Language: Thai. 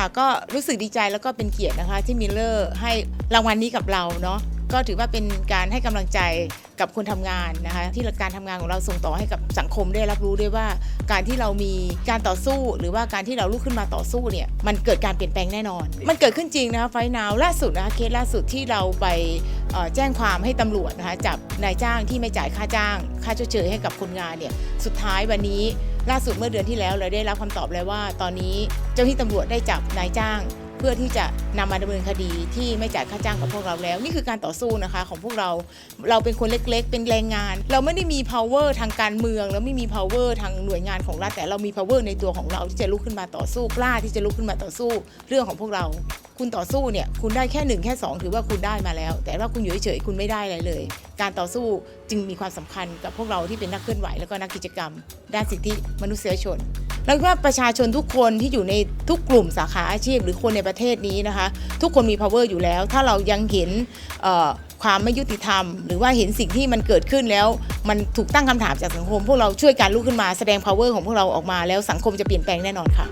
ค่ะ ก็รู้สึกดีใจแล้วก็เป็นเกียรตินะคะ ที่มิลเลอร์ให้รางวัลนี้กับเราเนาะก็ถือว่าเป็นการให้กำลังใจกับคนทำงานนะคะ ที่การทำงานของเราส่งต่อให้กับสังคมได้รับรู้ด้วยว่า การที่เรามีการต่อสู้ หรือว่าการที่เราลุกขึ้นมาต่อสู้เนี่ยมันเกิดการเปลี่ยนแปลงแน่นอน มันเกิดขึ้นจริงนะคะไฟนาวล่าสุดนะคะเคสล่าสุดที่เราไปแจ้งความให้ตำรวจนะคะจับนายจ้างที่ไม่จ่ายค่าจ้าง ค่าชดเชยให้กับคนงานเนี่ยสุดท้ายวันนี้ ล่าสุดเมื่อเดือนที่แล้วเราได้รับคำตอบแล้วว่า ตอนนี้เจ้าหน้าที่ตำรวจได้จับนายจ้าง เพื่อที่จะนำมาดำเนินคดีที่ไม่จ่ายค่าจ้างกับพวกเราแล้ว นี่คือการต่อสู้นะคะของพวกเราเราเป็นคนเล็กๆ เป็นแรงงาน เราไม่ได้มี power ทางการเมือง แล้วไม่มี power ทางหน่วยงานของรัฐแต่เรามี power ในตัวของเราที่จะลุกขึ้นมาต่อสู้กล้าที่จะลุกขึ้นมาต่อสู้เรื่องของพวกเรา คุณต่อสู้เนี่ยคุณได้แค่หนึ่งแค่สองถือว่าคุณได้มาแล้ว แต่ว่าคุณอยู่เฉยๆคุณไม่ได้อะไรเลย การต่อสู้จึงมีความสำคัญกับพวกเราที่เป็นนักเคลื่อนไหวแล้วก็นักกิจกรรม ด้านสิทธิมนุษยชนแล้วว่าประชาชนทุกคนที่อยู่ในทุกกลุ่มสาขาอาชีพ หรือคนในประเทศนี้นะคะ ทุกคนมี power อยู่แล้ว ถ้าเรายังเห็นความไม่ยุติธรรม หรือว่าเห็นสิ่งที่มันเกิดขึ้นแล้ว มันถูกตั้งคำถามจากสังคม พวกเราช่วยกันลุกขึ้นมาแสดง power ของพวกเราออกมาแล้วสังคมจะเปลี่ยนแปลงแน่นอนค่ะ